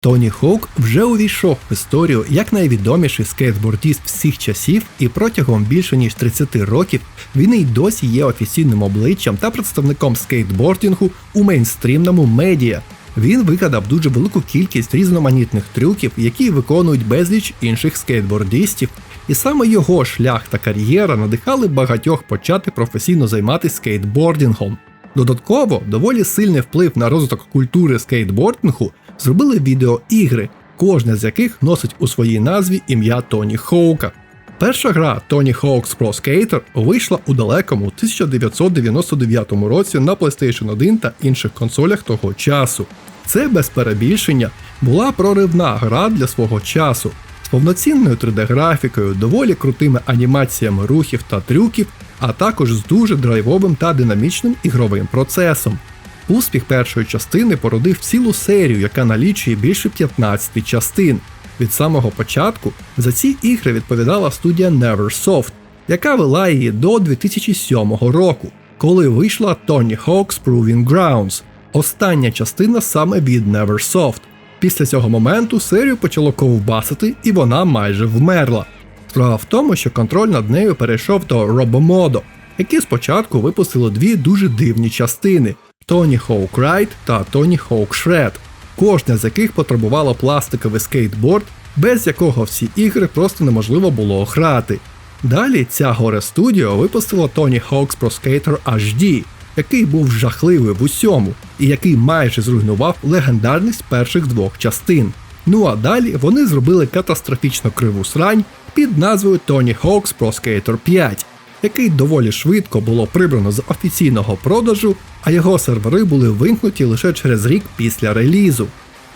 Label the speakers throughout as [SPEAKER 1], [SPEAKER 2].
[SPEAKER 1] Тоні Хоук вже увійшов в історію як найвідоміший скейтбордіст всіх часів, і протягом більше ніж 30 років він і досі є офіційним обличчям та представником скейтбордінгу у мейнстрімному медіа. Він вигадав дуже велику кількість різноманітних трюків, які виконують безліч інших скейтбордістів, і саме його шлях та кар'єра надихали багатьох почати професійно займатися скейтбордінгом. Додатково, доволі сильний вплив на розвиток культури скейтбордингу зробили відеоігри, кожна з яких носить у своїй назві ім'я Тоні Хоука. Перша гра Tony Hawk's Pro Skater вийшла у далекому 1999 році на PlayStation 1 та інших консолях того часу. Це без перебільшення була проривна гра для свого часу з повноцінною 3D-графікою, доволі крутими анімаціями рухів та трюків, а також з дуже драйвовим та динамічним ігровим процесом. Успіх першої частини породив цілу серію, яка налічує більше 15 частин. Від самого початку за ці ігри відповідала студія Neversoft, яка вела її до 2007 року, коли вийшла Tony Hawk's Proving Grounds, остання частина саме від Neversoft. Після цього моменту серію почало ковбасити і вона майже вмерла. Справа в тому, що контроль над нею перейшов до Robomodo, які спочатку випустили дві дуже дивні частини Tony Hawk Ride та Tony Hawk Shred, кожна з яких потребувала пластиковий скейтборд, без якого всі ігри просто неможливо було грати. Далі ця горе студіо випустила Tony Hawk's Pro Skater HD, який був жахливий в усьому, і який майже зруйнував легендарність перших двох частин. Ну а далі вони зробили катастрофічно криву срань під назвою Tony Hawk's Pro Skater 5, який доволі швидко було прибрано з офіційного продажу, а його сервери були вимкнуті лише через рік після релізу.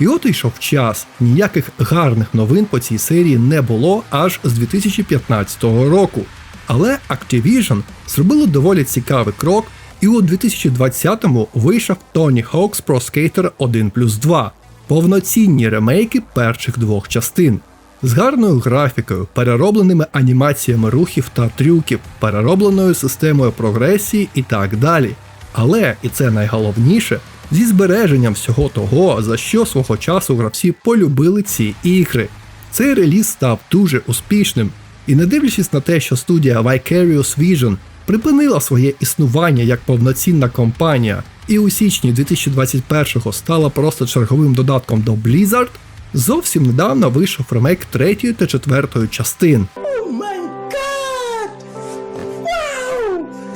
[SPEAKER 1] І от йшов час, ніяких гарних новин по цій серії не було аж з 2015 року. Але Activision зробили доволі цікавий крок, і у 2020-му вийшов Tony Hawk's Pro Skater 1 плюс 2, повноцінні ремейки перших двох частин. З гарною графікою, переробленими анімаціями рухів та трюків, переробленою системою прогресії і так далі. Але, і це найголовніше, зі збереженням всього того, за що свого часу гравці полюбили ці ігри. Цей реліз став дуже успішним, і не дивлячись на те, що студія Vicarious Vision припинила своє існування як повноцінна компанія, і у січні 2021-го стала просто черговим додатком до Blizzard, зовсім недавно вийшов ремейк третьої та четвертої частин.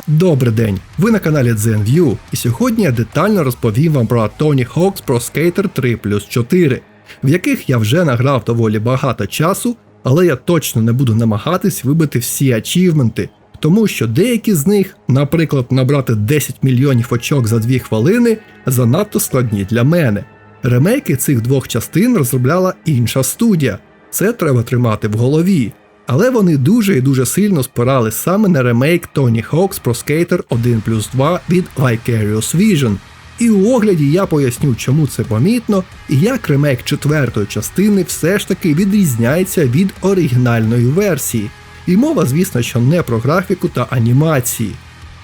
[SPEAKER 1] Добрий день! Ви на каналі ZenView, і сьогодні я детально розповім вам про Tony Hawk's Pro Skater 3 плюс 4, в яких я вже награв доволі багато часу, але я точно не буду намагатись вибити всі ачівменти, тому що деякі з них, наприклад, набрати 10 мільйонів очок за 2 хвилини, занадто складні для мене. Ремейки цих двох частин розробляла інша студія, це треба тримати в голові. Але вони дуже і дуже сильно спирали саме на ремейк Tony Hawk's Pro Skater 1 плюс 2 від Vicarious Vision. І у огляді я поясню, чому це помітно, і як ремейк четвертої частини все ж таки відрізняється від оригінальної версії. І мова, звісно, що не про графіку та анімації.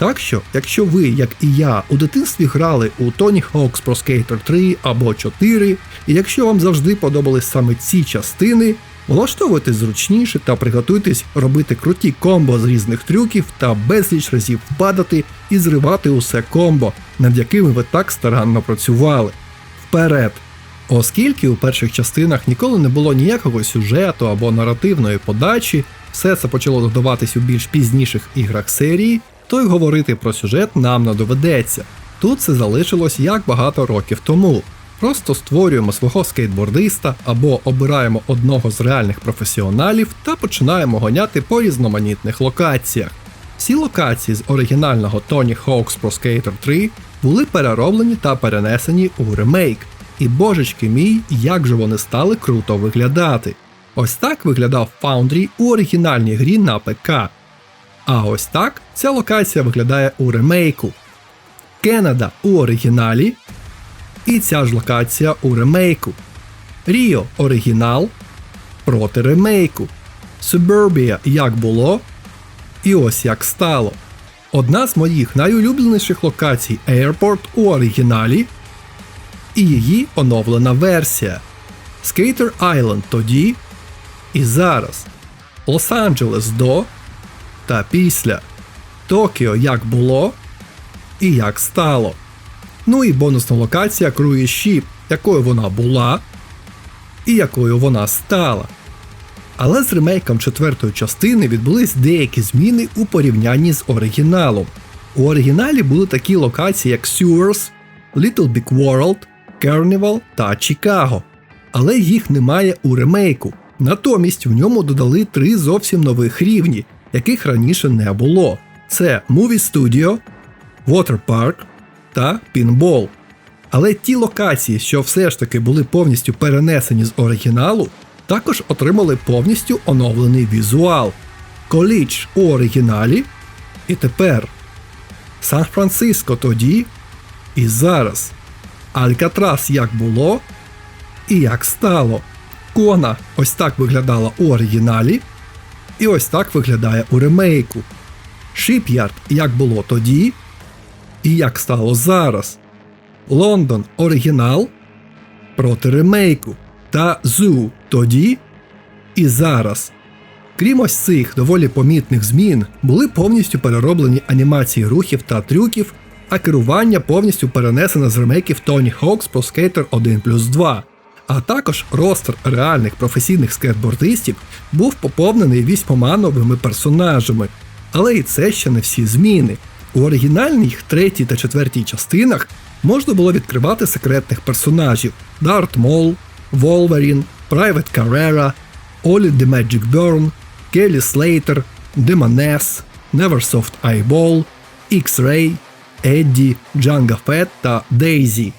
[SPEAKER 1] Так що, якщо ви, як і я, у дитинстві грали у Tony Hawk's Pro Skater 3 або 4, і якщо вам завжди подобались саме ці частини, влаштовуйтесь зручніше та приготуйтесь робити круті комбо з різних трюків та безліч разів впадати і зривати усе комбо, над якими ви так старанно працювали. Вперед! Оскільки у перших частинах ніколи не було ніякого сюжету або наративної подачі, все це почало додаватись у більш пізніших іграх серії, то й говорити про сюжет нам не доведеться. Тут це залишилось як багато років тому. Просто створюємо свого скейтбордиста або обираємо одного з реальних професіоналів та починаємо гоняти по різноманітних локаціях. Всі локації з оригінального Tony Hawk's Pro Skater 3 були перероблені та перенесені у ремейк. І божечки мій, як же вони стали круто виглядати. Ось так виглядав Foundry у оригінальній грі на ПК. А ось так ця локація виглядає у ремейку. Кеннеда у оригіналі. І ця ж локація у ремейку. Ріо оригінал проти ремейку. Suburbia як було. І ось як стало. Одна з моїх найулюбленіших локацій Airport у оригіналі. І її оновлена версія. Skater Island тоді і зараз, Лос-Анджелес до та після, Токіо як було і як стало. Ну і бонусна локація Cruise Ship, якою вона була і якою вона стала. Але з ремейком четвертої частини відбулись деякі зміни у порівнянні з оригіналом. У оригіналі були такі локації, як Sewers, Little Big World, Carnival та Чикаго. Але їх немає у ремейку. Натомість в ньому додали три зовсім нових рівні, яких раніше не було. Це Movie Studio, Water Park та Pinball. Але ті локації, що все ж таки були повністю перенесені з оригіналу, також отримали повністю оновлений візуал. Колідж у оригіналі і тепер. Сан-Франциско тоді і зараз. Алькатрас як було і як стало. Кона ось так виглядала у оригіналі, і ось так виглядає у ремейку. Шип'ярд як було тоді, і як стало зараз. Лондон оригінал проти ремейку та Зу тоді і зараз. Крім ось цих доволі помітних змін, були повністю перероблені анімації рухів та трюків, а керування повністю перенесено з ремейків Tony Hawk's Pro Skater 1 плюс 2. А також ростер реальних професійних скейтбордистів був поповнений вісьмома новими персонажами. Але і це ще не всі зміни. У оригінальних третій та четвертій частинах можна було відкривати секретних персонажів Дарт Мол, Wolverine, Private Carrera, Олі The Magic Burn, Келлі Слейтер, Демонес, Neversoft Eyeball, X-Ray, Едді, Джанга Фет та Дейзі.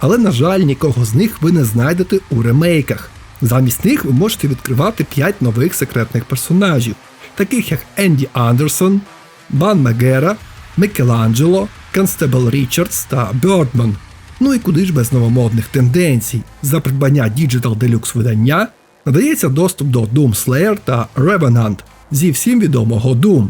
[SPEAKER 1] Але, на жаль, нікого з них ви не знайдете у ремейках. Замість них ви можете відкривати 5 нових секретних персонажів, таких як Енді Андерсон, Бан Мегера, Микеланджело, Констебл Річардс та Бьордман. Ну і куди ж без новомодних тенденцій. За придбання Digital Deluxe видання надається доступ до Doom Slayer та Revenant зі всім відомого Doom.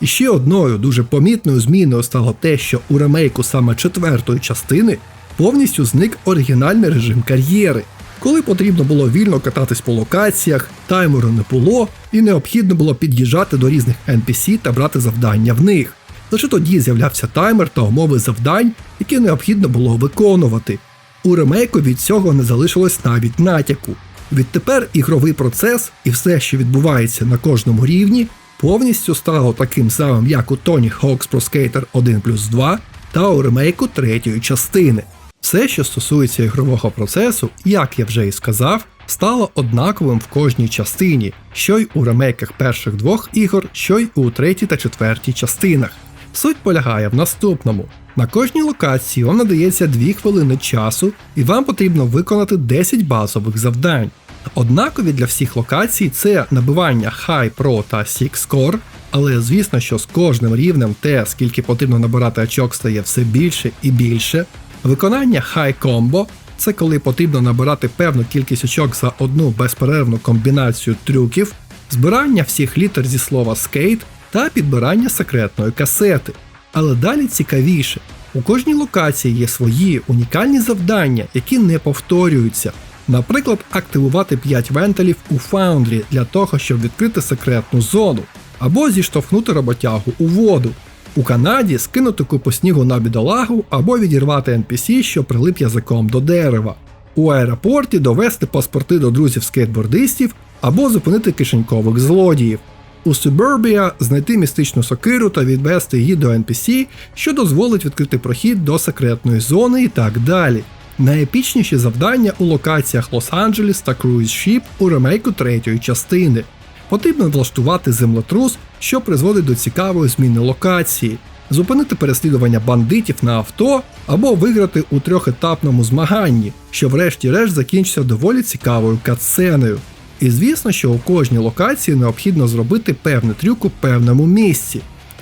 [SPEAKER 1] І ще одною дуже помітною зміною стало те, що у ремейку саме четвертої частини повністю зник оригінальний режим кар'єри. Коли потрібно було вільно кататись по локаціях, таймеру не було, і необхідно було під'їжджати до різних NPC та брати завдання в них. Лише тоді з'являвся таймер та умови завдань, які необхідно було виконувати. У ремейку від цього не залишилось навіть натяку. Відтепер ігровий процес і все, що відбувається на кожному рівні, повністю стало таким самим, як у Tony Hawk's Pro Skater 1 плюс 2 та у ремейку третьої частини. Все, що стосується ігрового процесу, як я вже і сказав, стало однаковим в кожній частині, що й у ремейках перших двох ігор, що й у третій та четвертій частинах. Суть полягає в наступному: на кожній локації вам надається 2 хвилини часу, і вам потрібно виконати 10 базових завдань. Однакові для всіх локацій це набивання High Pro та Six Score, але звісно, що з кожним рівнем те, скільки потрібно набирати очок, стає все більше і більше. Виконання High Combo це коли потрібно набирати певну кількість очок за одну безперервну комбінацію трюків, збирання всіх літер зі слова скейт та підбирання секретної касети. Але далі цікавіше. У кожній локації є свої унікальні завдання, які не повторюються. Наприклад, активувати 5 вентилів у Foundry для того, щоб відкрити секретну зону, або зіштовхнути роботягу у воду. У Канаді скинути купу снігу на бідолагу або відірвати NPC, що прилип язиком до дерева. У аеропорті довести паспорти до друзів скейтбордистів або зупинити кишенькових злодіїв. У Suburbia знайти містичну сокиру та відвести її до NPC, що дозволить відкрити прохід до секретної зони і так далі. Найепічніші завдання у локаціях Лос-Анджелес та Cruise Ship у ремейку третьої частини. Потрібно влаштувати землетрус, що призводить до цікавої зміни локації, зупинити переслідування бандитів на авто або виграти у трьохетапному змаганні, що врешті-решт закінчиться доволі цікавою катсценою. І звісно, що у кожній локації необхідно зробити певний трюк у певному місці.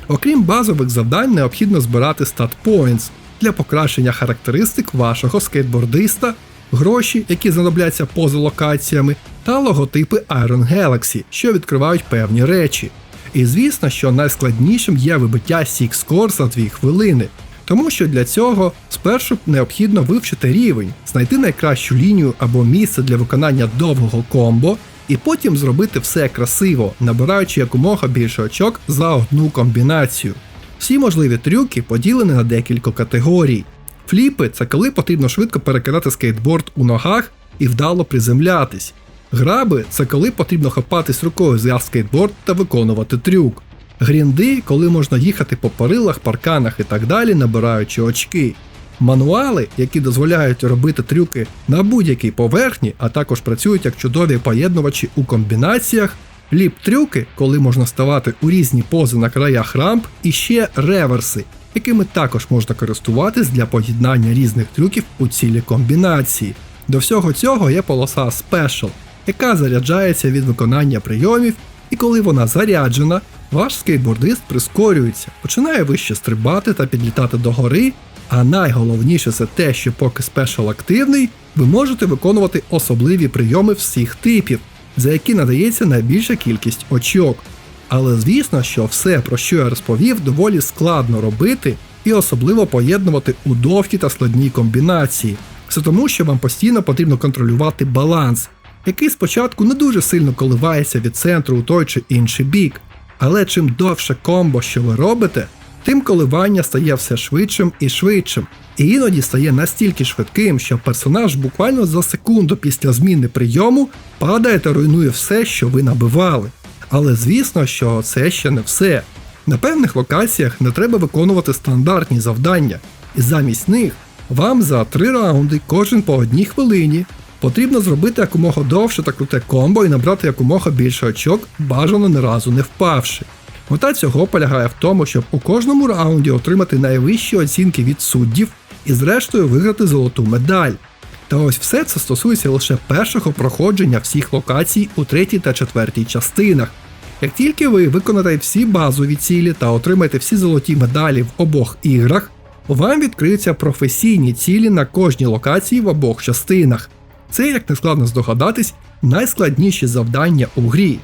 [SPEAKER 1] Окрім базових завдань, необхідно збирати points для покращення характеристик вашого скейтбордиста, гроші, які знадобляться поза локаціями, та логотипи Iron Galaxy, що відкривають певні речі. І звісно, що найскладнішим є вибиття Six Score за 2 хвилини. Тому що для цього спершу необхідно вивчити рівень, знайти найкращу лінію або місце для виконання довгого комбо, і потім зробити все красиво, набираючи якомога більше очок за одну комбінацію. Всі можливі трюки поділені на декілька категорій. Фліпи це коли потрібно швидко перекидати скейтборд у ногах і вдало приземлятись. Граби це коли потрібно хапатись рукою за скейтборд та виконувати трюк. Грінди, коли можна їхати по парилах, парканах і так далі, набираючи очки. Мануали, які дозволяють робити трюки на будь-якій поверхні, а також працюють як чудові поєднувачі у комбінаціях, ліп-трюки, коли можна ставати у різні пози на краях рамп, і ще реверси, якими також можна користуватись для поєднання різних трюків у цілі комбінації. До всього цього є полоса Special, яка заряджається від виконання прийомів, і коли вона заряджена, ваш скейтбордист прискорюється, починає вище стрибати та підлітати до гори. А найголовніше це те, що поки спешл активний, ви можете виконувати особливі прийоми всіх типів, за які надається найбільша кількість очок. Але звісно, що все, про що я розповів, доволі складно робити і особливо поєднувати у довгі та складні комбінації. Все тому, що вам постійно потрібно контролювати баланс, який спочатку не дуже сильно коливається від центру у той чи інший бік. Але чим довше комбо, що ви робите, тим коливання стає все швидшим і швидшим, і іноді стає настільки швидким, що персонаж буквально за секунду після зміни прийому падає та руйнує все, що ви набивали. Але звісно, що це ще не все. На певних локаціях не треба виконувати стандартні завдання, і замість них вам за три раунди, кожен по одній хвилині, потрібно зробити якомога довше та круте комбо і набрати якомога більше очок, бажано не разу не впавши. Мета цього полягає в тому, щоб у кожному раунді отримати найвищі оцінки від суддів і зрештою виграти золоту медаль. Та ось все це стосується лише першого проходження всіх локацій у третій та четвертій частинах. Як тільки ви виконаєте всі базові цілі та отримаєте всі золоті медалі в обох іграх, вам відкриються професійні цілі на кожній локації в обох частинах. Це, як не складно здогадатись, найскладніші завдання у грі.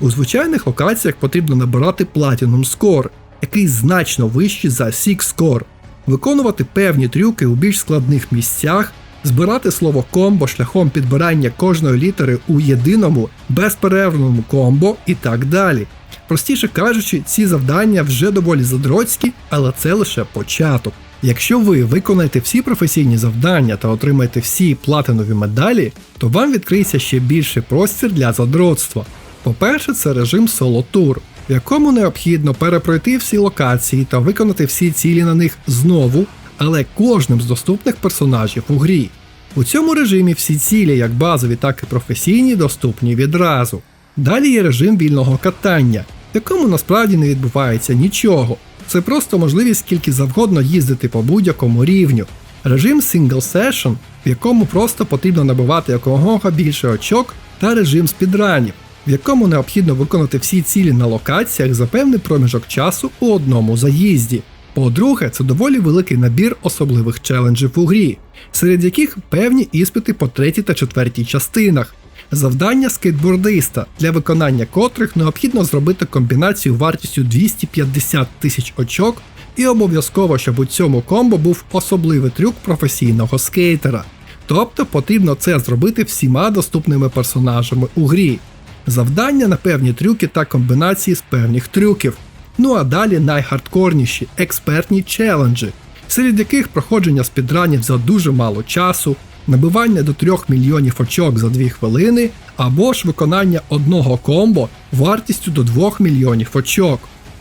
[SPEAKER 1] У звичайних локаціях потрібно набирати Platinum Score, який значно вищий за Six Score, виконувати певні трюки у більш складних місцях, збирати слово комбо шляхом підбирання кожної літери у єдиному безперервному комбо і так далі. Простіше кажучи, ці завдання вже доволі задроцькі, але це лише початок. Якщо ви виконаєте всі професійні завдання та отримаєте всі платинові медалі, то вам відкриється ще більший простір для задротства. По-перше, це режим Tour, в якому необхідно перепройти всі локації та виконати всі цілі на них знову, але кожним з доступних персонажів у грі. У цьому режимі всі цілі, як базові, так і професійні, доступні відразу. Далі є режим вільного катання, в якому насправді не відбувається нічого. Це просто можливість скільки завгодно їздити по будь-якому рівню. Режим Single Session, в якому просто потрібно набивати якомога більше очок, та режим спідранів, в якому необхідно виконати всі цілі на локаціях за певний проміжок часу у одному заїзді. По-друге, це доволі великий набір особливих челенджів у грі, серед яких певні іспити по третій та четвертій частинах. Завдання скейтбордиста, для виконання котрих необхідно зробити комбінацію вартістю 250 тисяч очок, і обов'язково, щоб у цьому комбо був особливий трюк професійного скейтера. Тобто потрібно це зробити всіма доступними персонажами у грі. Завдання на певні трюки та комбінації з певних трюків. Ну а далі найхардкорніші експертні челенджі, серед яких проходження спідранів за дуже мало часу, набивання до 3 мільйонів очок за 2 хвилини, або ж виконання одного комбо вартістю до 2 мільйонів очок.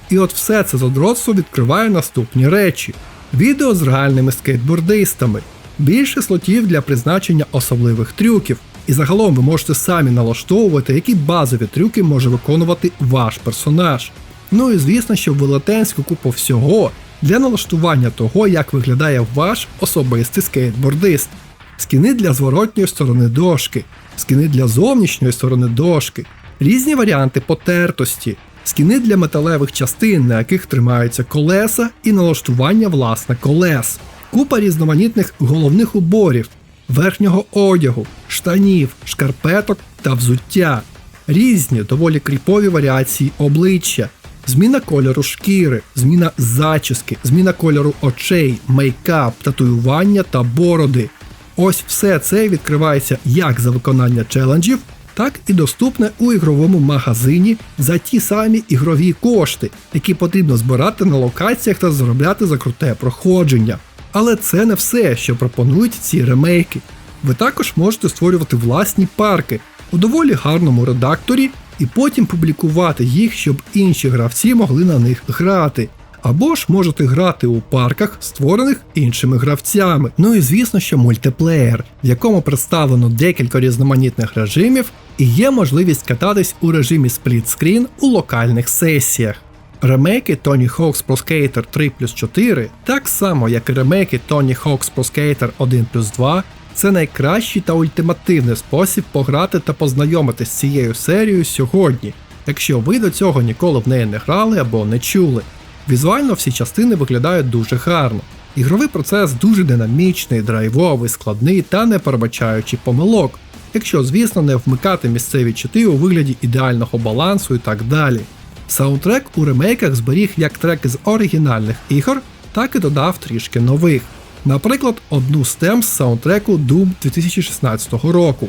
[SPEAKER 1] І от все це задротство відкриває наступні речі: відео з реальними скейтбордистами, більше слотів для призначення особливих трюків. І загалом ви можете самі налаштовувати, які базові трюки може виконувати ваш персонаж. Ну і звісно, що велетенську купу всього для налаштування того, як виглядає ваш особистий скейтбордист. Скіни для зворотньої сторони дошки, скіни для зовнішньої сторони дошки, різні варіанти потертості, скіни для металевих частин, на яких тримаються колеса, і налаштування власне колес, купа різноманітних головних уборів, верхнього одягу, штанів, шкарпеток та взуття, різні доволі кріпові варіації обличчя, Зміна кольору шкіри, зміна зачіски, зміна кольору очей, мейкап, татуювання та бороди. Ось все це відкривається як за виконання челенджів, так і доступне у ігровому магазині за ті самі ігрові кошти, які потрібно збирати на локаціях та заробляти за круте проходження. Але це не все, що пропонують ці ремейки. Ви також можете створювати власні парки у доволі гарному редакторі і потім публікувати їх, щоб інші гравці могли на них грати. Або ж можете грати у парках, створених іншими гравцями. Ну і звісно, що мультиплеєр, в якому представлено декілька різноманітних режимів, і є можливість кататись у режимі сплітскрін у локальних сесіях. Ремейки Tony Hawk's Pro Skater 3 плюс 4, так само як і ремейки Tony Hawk's Pro Skater 1 плюс 2, це найкращий та ультимативний спосіб пограти та познайомитись з цією серією сьогодні, якщо ви до цього ніколи в неї не грали або не чули. Візуально всі частини виглядають дуже гарно. Ігровий процес дуже динамічний, драйвовий, складний та не перебачаючи помилок, якщо, звісно, не вмикати місцеві чити у вигляді ідеального балансу і так далі. Саундтрек у ремейках зберіг як треки з оригінальних ігор, так і додав трішки нових. Наприклад, одну з тем з саундтреку Doom 2016 року.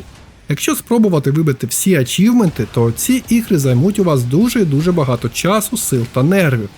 [SPEAKER 1] Якщо спробувати вибити всі ачівменти, то ці ігри займуть у вас дуже і дуже багато часу, сил та нервів.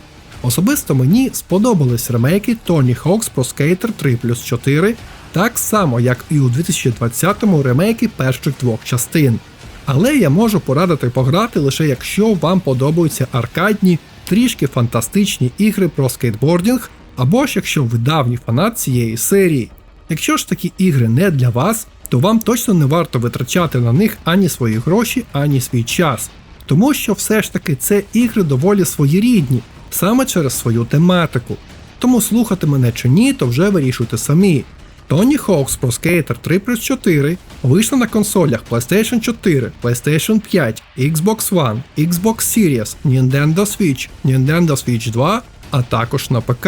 [SPEAKER 1] Особисто мені сподобались ремейки Tony Hawk's Pro Skater 3 плюс 4, так само як і у 2020-му ремейки перших двох частин. Але я можу порадити пограти лише якщо вам подобаються аркадні, трішки фантастичні ігри про скейтбордінг, або ж якщо ви давній фанат цієї серії. Якщо ж такі ігри не для вас, то вам точно не варто витрачати на них ані свої гроші, ані свій час. Тому що все ж таки це ігри доволі своєрідні, саме через свою тематику. Тому слухати мене чи ні, то вже вирішуйте самі. Tony Hawk's Pro Skater 3 плюс 4 вийшла на консолях PlayStation 4, PlayStation 5, Xbox One, Xbox Series, Nintendo Switch, Nintendo Switch 2, а також на ПК.